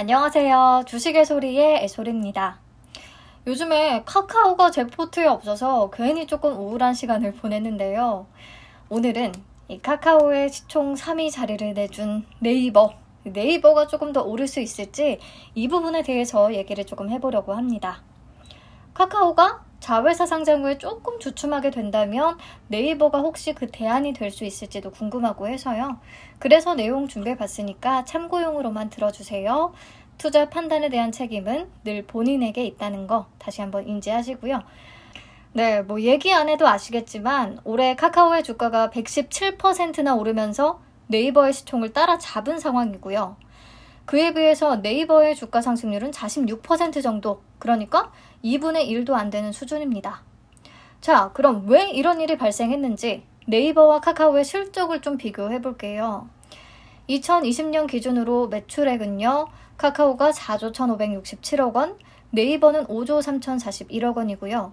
안녕하세요. 주식의 소리의 애소리입니다. 요즘에 카카오가 제 포트에 없어서 괜히 조금 우울한 시간을 보냈는데요. 오늘은 이 카카오의 시총 3위 자리를 내준 네이버, 네이버가 조금 더 오를 수 있을지 이 부분에 대해서 얘기를 조금 해보려고 합니다. 카카오가 자회사 상장을 조금 주춤하게 된다면 네이버가 혹시 그 대안이 될 수 있을지도 궁금하고 해서요. 그래서 내용 준비해 봤으니까 참고용으로만 들어주세요. 투자 판단에 대한 책임은 늘 본인에게 있다는 거 다시 한번 인지하시고요. 네, 뭐 얘기 안 해도 아시겠지만 올해 카카오의 주가가 117%나 오르면서 네이버의 시총을 따라잡은 상황이고요. 그에 비해서 네이버의 주가 상승률은 46% 정도, 그러니까 2분의 1도 안 되는 수준입니다. 자, 그럼 왜 이런 일이 발생했는지 네이버와 카카오의 실적을 좀 비교해 볼게요. 2020년 기준으로 매출액은요, 카카오가 4조 1,567억 원, 네이버는 5조 3,041억 원이고요.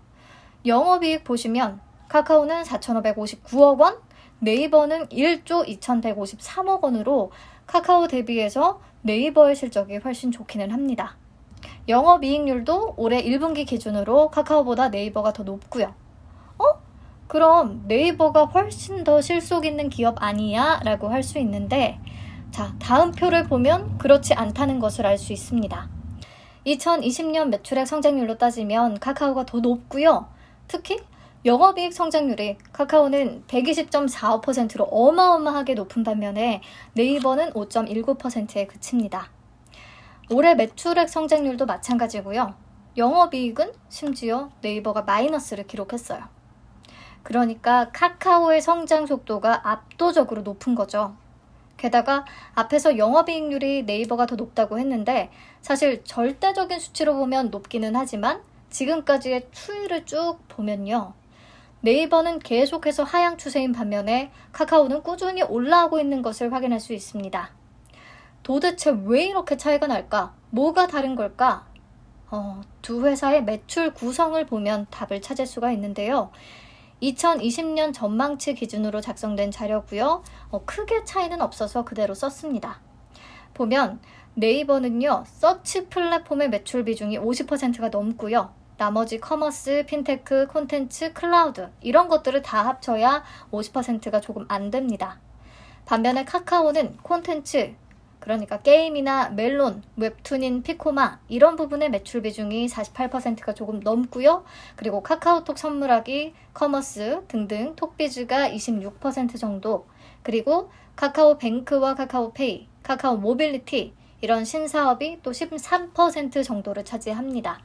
영업이익 보시면 카카오는 4,559억 원, 네이버는 1조 2,153억 원으로 카카오 대비해서 네이버의 실적이 훨씬 좋기는 합니다. 영업이익률도 올해 1분기 기준으로 카카오보다 네이버가 더 높고요. 어? 그럼 네이버가 훨씬 더 실속 있는 기업 아니야? 라고 할 수 있는데 자, 다음 표를 보면 그렇지 않다는 것을 알 수 있습니다. 2020년 매출액 성장률로 따지면 카카오가 더 높고요. 특히 영업이익 성장률이 카카오는 120.45%로 어마어마하게 높은 반면에 네이버는 5.19%에 그칩니다. 올해 매출액 성장률도 마찬가지고요. 영업이익은 심지어 네이버가 마이너스를 기록했어요. 그러니까 카카오의 성장 속도가 압도적으로 높은 거죠. 게다가 앞에서 영업이익률이 네이버가 더 높다고 했는데 사실 절대적인 수치로 보면 높기는 하지만 지금까지의 추이를 쭉 보면요. 네이버는 계속해서 하향 추세인 반면에 카카오는 꾸준히 올라오고 있는 것을 확인할 수 있습니다. 도대체 왜 이렇게 차이가 날까? 뭐가 다른 걸까? 어, 두 회사의 매출 구성을 보면 답을 찾을 수가 있는데요. 2020년 전망치 기준으로 작성된 자료고요. 어, 크게 차이는 없어서 그대로 썼습니다. 보면 네이버는요. 서치 플랫폼의 매출 비중이 50%가 넘고요. 나머지 커머스, 핀테크, 콘텐츠, 클라우드 이런 것들을 다 합쳐야 50%가 조금 안 됩니다. 반면에 카카오는 콘텐츠, 그러니까 게임이나 멜론, 웹툰인 피코마 이런 부분의 매출 비중이 48%가 조금 넘고요. 그리고 카카오톡 선물하기, 커머스 등등 톡비즈가 26% 정도, 그리고 카카오 뱅크와 카카오페이, 카카오 모빌리티 이런 신사업이 또 13% 정도를 차지합니다.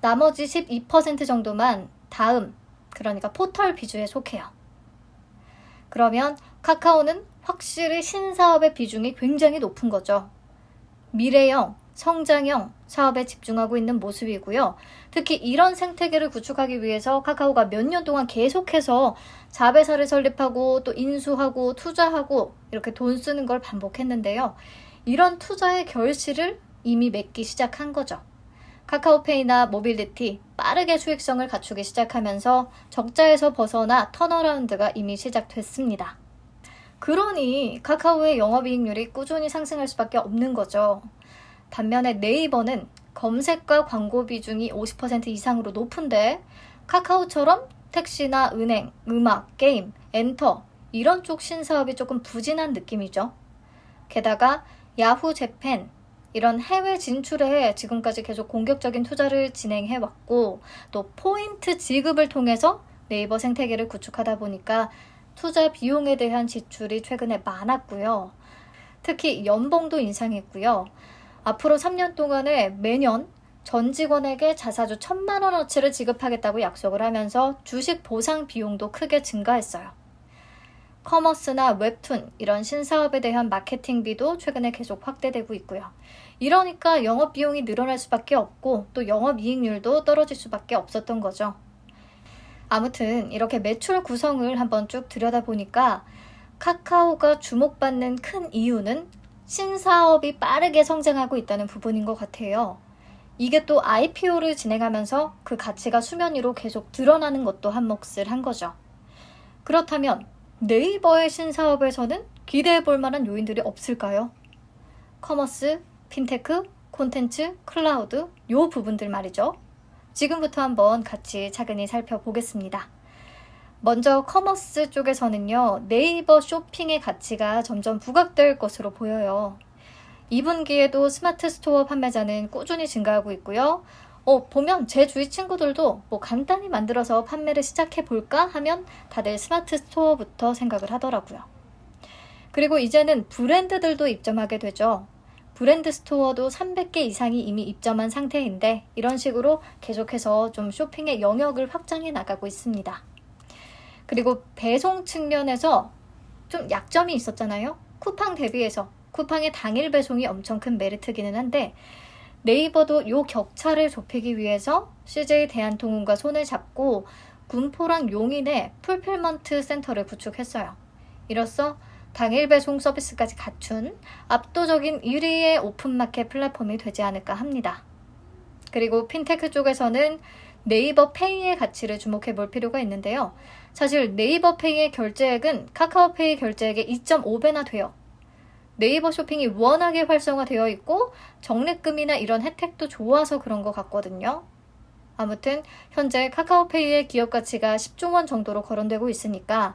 나머지 12% 정도만 다음, 그러니까 포털 비주에 속해요. 그러면 카카오는 확실히 신사업의 비중이 굉장히 높은 거죠. 미래형, 성장형 사업에 집중하고 있는 모습이고요. 특히 이런 생태계를 구축하기 위해서 카카오가 몇 년 동안 계속해서 자회사를 설립하고 또 인수하고 투자하고 이렇게 돈 쓰는 걸 반복했는데요. 이런 투자의 결실을 이미 맺기 시작한 거죠. 카카오페이나 모빌리티 빠르게 수익성을 갖추기 시작하면서 적자에서 벗어나 턴어라운드가 이미 시작됐습니다. 그러니 카카오의 영업이익률이 꾸준히 상승할 수밖에 없는 거죠. 반면에 네이버는 검색과 광고 비중이 50% 이상으로 높은데 카카오처럼 택시나 은행, 음악, 게임, 엔터 이런 쪽 신사업이 조금 부진한 느낌이죠. 게다가 야후 재팬 이런 해외 진출에 지금까지 계속 공격적인 투자를 진행해 왔고 또 포인트 지급을 통해서 네이버 생태계를 구축하다 보니까 투자 비용에 대한 지출이 최근에 많았고요. 특히 연봉도 인상했고요. 앞으로 3년 동안에 매년 전 직원에게 자사주 1천만 원어치를 지급하겠다고 약속을 하면서 주식 보상 비용도 크게 증가했어요. 커머스나 웹툰 이런 신사업에 대한 마케팅비도 최근에 계속 확대되고 있고요. 이러니까 영업 비용이 늘어날 수밖에 없고 또 영업 이익률도 떨어질 수밖에 없었던 거죠. 아무튼 이렇게 매출 구성을 한번 쭉 들여다보니까 카카오가 주목받는 큰 이유는 신사업이 빠르게 성장하고 있다는 부분인 것 같아요. 이게 또 IPO를 진행하면서 그 가치가 수면 위로 계속 드러나는 것도 한 몫을 한 거죠. 그렇다면 네이버의 신사업에서는 기대해 볼 만한 요인들이 없을까요? 커머스, 핀테크, 콘텐츠, 클라우드, 요 부분들 말이죠. 지금부터 한번 같이 차근히 살펴보겠습니다. 먼저 커머스 쪽에서는요, 네이버 쇼핑의 가치가 점점 부각될 것으로 보여요. 2분기에도 스마트 스토어 판매자는 꾸준히 증가하고 있고요. 어, 보면 제 주위 친구들도 뭐 간단히 만들어서 판매를 시작해 볼까 하면 다들 스마트 스토어부터 생각을 하더라고요. 그리고 이제는 브랜드들도 입점하게 되죠. 브랜드 스토어도 300개 이상이 이미 입점한 상태인데 이런 식으로 계속해서 좀 쇼핑의 영역을 확장해 나가고 있습니다. 그리고 배송 측면에서 좀 약점이 있었잖아요. 쿠팡 대비해서 쿠팡의 당일 배송이 엄청 큰 메리트기는 한데 네이버도 요 격차를 좁히기 위해서 CJ 대한통운과 손을 잡고 군포랑 용인에 풀필먼트 센터를 구축했어요. 이로써 당일 배송 서비스까지 갖춘 압도적인 1위의 오픈마켓 플랫폼이 되지 않을까 합니다. 그리고 핀테크 쪽에서는 네이버 페이의 가치를 주목해 볼 필요가 있는데요. 사실 네이버 페이의 결제액은 카카오페이 결제액의 2.5배나 돼요. 네이버 쇼핑이 워낙에 활성화되어 있고 적립금이나 이런 혜택도 좋아서 그런 것 같거든요. 아무튼 현재 카카오페이의 기업 가치가 10조 원 정도로 거론되고 있으니까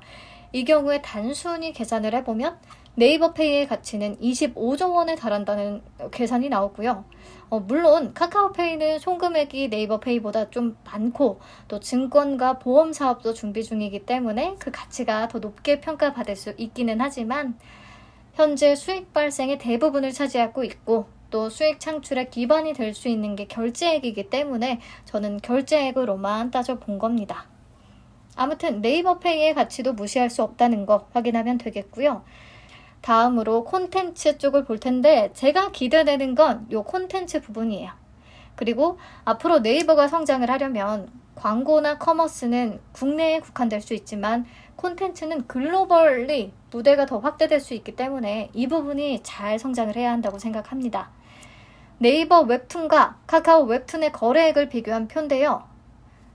이 경우에 단순히 계산을 해보면 네이버 페이의 가치는 25조 원에 달한다는 계산이 나오고요. 어, 물론 카카오페이는 송금액이 네이버 페이보다 좀 많고 또 증권과 보험 사업도 준비 중이기 때문에 그 가치가 더 높게 평가받을 수 있기는 하지만 현재 수익 발생의 대부분을 차지하고 있고 또 수익 창출의 기반이 될 수 있는 게 결제액이기 때문에 저는 결제액으로만 따져본 겁니다. 아무튼 네이버페이의 가치도 무시할 수 없다는 거 확인하면 되겠고요. 다음으로 콘텐츠 쪽을 볼 텐데 제가 기대되는 건 요 콘텐츠 부분이에요. 그리고 앞으로 네이버가 성장을 하려면 광고나 커머스는 국내에 국한될 수 있지만 콘텐츠는 글로벌리 무대가 더 확대될 수 있기 때문에 이 부분이 잘 성장을 해야 한다고 생각합니다. 네이버 웹툰과 카카오 웹툰의 거래액을 비교한 표인데요.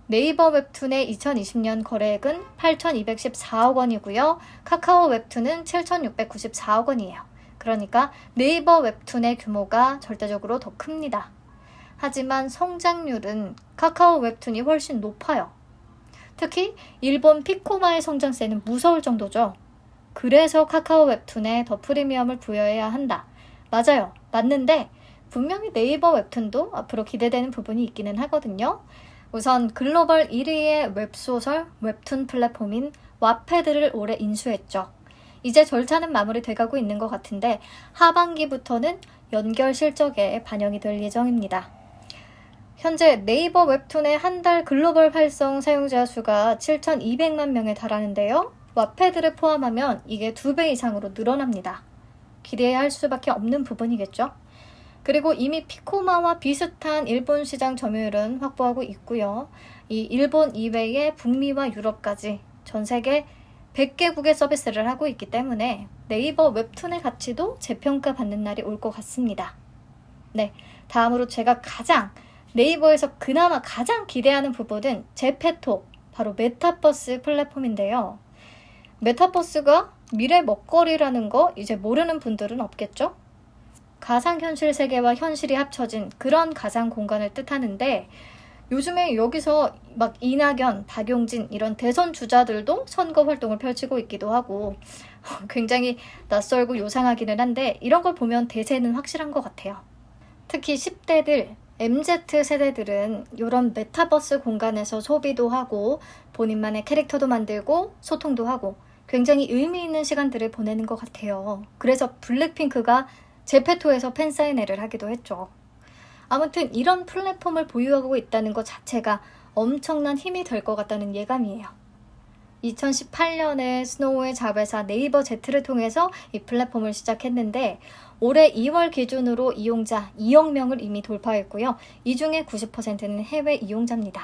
네이버 웹툰의 2020년 거래액은 8,214억 원이고요. 카카오 웹툰은 7,694억 원이에요. 그러니까 네이버 웹툰의 규모가 절대적으로 더 큽니다. 하지만 성장률은 카카오 웹툰이 훨씬 높아요. 특히 일본 피코마의 성장세는 무서울 정도죠. 그래서 카카오 웹툰에 더 프리미엄을 부여해야 한다. 맞아요. 맞는데 분명히 네이버 웹툰도 앞으로 기대되는 부분이 있기는 하거든요. 우선 글로벌 1위의 웹소설 웹툰 플랫폼인 와패드를 올해 인수했죠. 이제 절차는 마무리돼가고 있는 것 같은데 하반기부터는 연결 실적에 반영이 될 예정입니다. 현재 네이버 웹툰의 한 달 글로벌 활성 사용자 수가 7,200만 명에 달하는데요. 와패드를 포함하면 이게 두 배 이상으로 늘어납니다. 기대해야 할 수밖에 없는 부분이겠죠. 그리고 이미 피코마와 비슷한 일본 시장 점유율은 확보하고 있고요. 이 일본 이외의 북미와 유럽까지 전 세계 100개국의 서비스를 하고 있기 때문에 네이버 웹툰의 가치도 재평가 받는 날이 올 것 같습니다. 네. 다음으로 제가 가장 네이버에서 그나마 가장 기대하는 부분은 제페토, 바로 메타버스 플랫폼인데요. 메타버스가 미래 먹거리라는 거 이제 모르는 분들은 없겠죠? 가상현실 세계와 현실이 합쳐진 그런 가상 공간을 뜻하는데 요즘에 여기서 막 이낙연, 박용진 이런 대선 주자들도 선거 활동을 펼치고 있기도 하고 굉장히 낯설고 요상하기는 한데 이런 걸 보면 대세는 확실한 것 같아요. 특히 10대들, MZ 세대들은 이런 메타버스 공간에서 소비도 하고 본인만의 캐릭터도 만들고 소통도 하고 굉장히 의미 있는 시간들을 보내는 것 같아요. 그래서 블랙핑크가 제페토에서 팬사인회를 하기도 했죠. 아무튼 이런 플랫폼을 보유하고 있다는 것 자체가 엄청난 힘이 될 것 같다는 예감이에요. 2018년에 스노우의 자회사 네이버 제트를 통해서 이 플랫폼을 시작했는데 올해 2월 기준으로 이용자 2억 명을 이미 돌파했고요. 이 중에 90%는 해외 이용자입니다.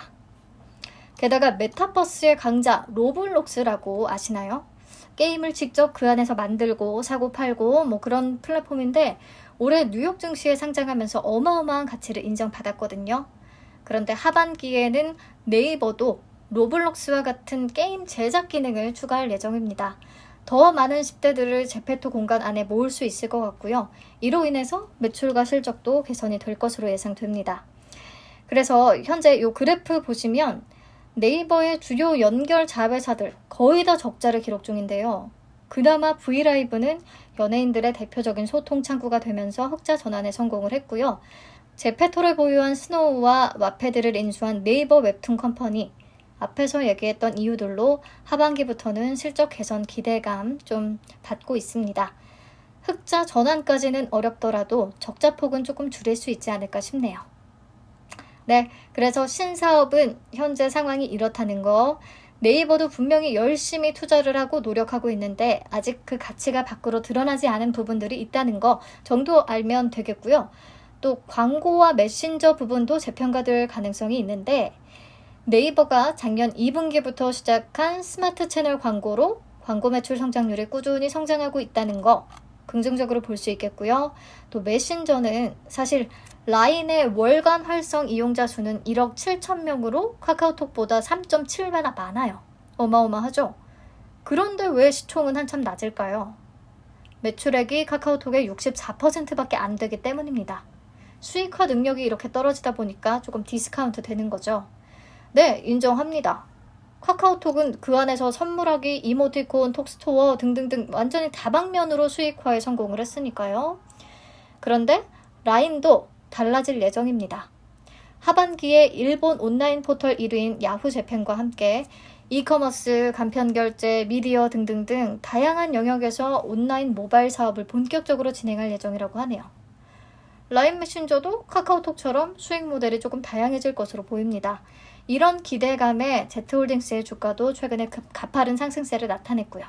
게다가 메타버스의 강자 로블록스라고 아시나요? 게임을 직접 그 안에서 만들고 사고 팔고 뭐 그런 플랫폼인데 올해 뉴욕 증시에 상장하면서 어마어마한 가치를 인정받았거든요. 그런데 하반기에는 네이버도 로블록스와 같은 게임 제작 기능을 추가할 예정입니다. 더 많은 10대들을 제페토 공간 안에 모을 수 있을 것 같고요. 이로 인해서 매출과 실적도 개선이 될 것으로 예상됩니다. 그래서 현재 이 그래프 보시면 네이버의 주요 연결 자회사들 거의 다 적자를 기록 중인데요. 그나마 브이라이브는 연예인들의 대표적인 소통 창구가 되면서 흑자 전환에 성공을 했고요. 제페토를 보유한 스노우와 와패드를 인수한 네이버 웹툰 컴퍼니 앞에서 얘기했던 이유들로 하반기부터는 실적 개선 기대감 좀 받고 있습니다. 흑자 전환까지는 어렵더라도 적자 폭은 조금 줄일 수 있지 않을까 싶네요. 네, 그래서 신사업은 현재 상황이 이렇다는 거. 네이버도 분명히 열심히 투자를 하고 노력하고 있는데 아직 그 가치가 밖으로 드러나지 않은 부분들이 있다는 거 정도 알면 되겠고요. 또 광고와 메신저 부분도 재평가될 가능성이 있는데 네이버가 작년 2분기부터 시작한 스마트 채널 광고로 광고 매출 성장률이 꾸준히 성장하고 있다는 거 긍정적으로 볼 수 있겠고요. 또 메신저는 사실 라인의 월간 활성 이용자 수는 1억 7천 명으로 카카오톡보다 3.7배나 많아요. 어마어마하죠? 그런데 왜 시총은 한참 낮을까요? 매출액이 카카오톡의 64%밖에 안 되기 때문입니다. 수익화 능력이 이렇게 떨어지다 보니까 조금 디스카운트 되는 거죠. 네, 인정합니다. 카카오톡은 그 안에서 선물하기, 이모티콘, 톡스토어 등등등 완전히 다방면으로 수익화에 성공을 했으니까요. 그런데 라인도 달라질 예정입니다. 하반기에 일본 온라인 포털 1위인 야후 재팬과 함께 이커머스, 간편 결제, 미디어 등등등 다양한 영역에서 온라인 모바일 사업을 본격적으로 진행할 예정이라고 하네요. 라인 메신저도 카카오톡처럼 수익 모델이 조금 다양해질 것으로 보입니다. 이런 기대감에 제트홀딩스의 주가도 최근에 급 가파른 상승세를 나타냈고요.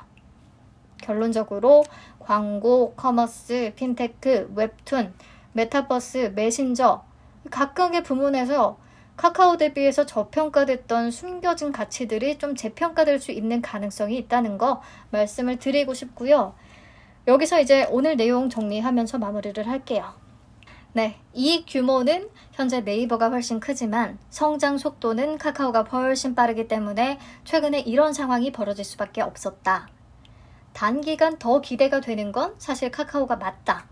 결론적으로 광고, 커머스, 핀테크, 웹툰, 메타버스, 메신저 각각의 부문에서 카카오 대비해서 저평가됐던 숨겨진 가치들이 좀 재평가될 수 있는 가능성이 있다는 거 말씀을 드리고 싶고요. 여기서 이제 오늘 내용 정리하면서 마무리를 할게요. 네, 이익 규모는 현재 네이버가 훨씬 크지만 성장 속도는 카카오가 훨씬 빠르기 때문에 최근에 이런 상황이 벌어질 수밖에 없었다. 단기간 더 기대가 되는 건 사실 카카오가 맞다.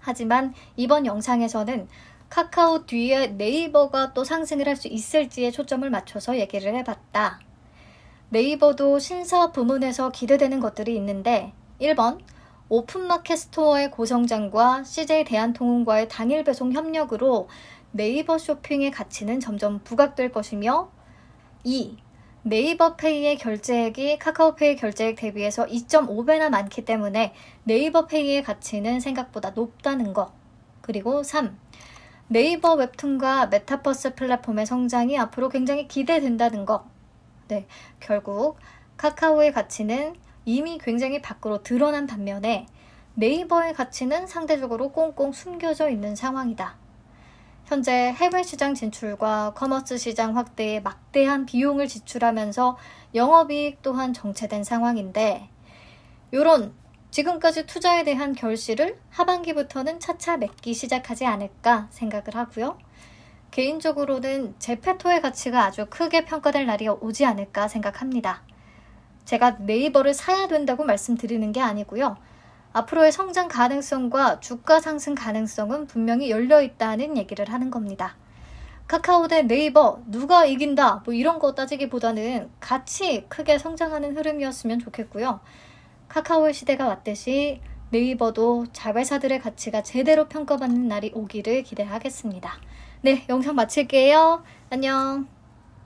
하지만 이번 영상에서는 카카오 뒤에 네이버가 또 상승을 할 수 있을지에 초점을 맞춰서 얘기를 해봤다. 네이버도 신사업 부문에서 기대되는 것들이 있는데 1번 오픈마켓 스토어의 고성장과 CJ 대한통운과의 단일 배송 협력으로 네이버 쇼핑의 가치는 점점 부각될 것이며 2. 네이버 페이의 결제액이 카카오페이 결제액 대비해서 2.5배나 많기 때문에 네이버 페이의 가치는 생각보다 높다는 것. 그리고 3. 네이버 웹툰과 메타버스 플랫폼의 성장이 앞으로 굉장히 기대된다는 것. 네, 결국 카카오의 가치는 이미 굉장히 밖으로 드러난 반면에 네이버의 가치는 상대적으로 꽁꽁 숨겨져 있는 상황이다. 현재 해외 시장 진출과 커머스 시장 확대에 막대한 비용을 지출하면서 영업이익 또한 정체된 상황인데, 이런 지금까지 투자에 대한 결실을 하반기부터는 차차 맺기 시작하지 않을까 생각을 하고요. 개인적으로는 제페토의 가치가 아주 크게 평가될 날이 오지 않을까 생각합니다. 제가 네이버를 사야 된다고 말씀드리는 게 아니고요. 앞으로의 성장 가능성과 주가 상승 가능성은 분명히 열려 있다는 얘기를 하는 겁니다. 카카오 대 네이버 누가 이긴다 뭐 이런 거 따지기보다는 같이 크게 성장하는 흐름이었으면 좋겠고요. 카카오의 시대가 왔듯이 네이버도 자회사들의 가치가 제대로 평가받는 날이 오기를 기대하겠습니다. 네, 영상 마칠게요. 안녕.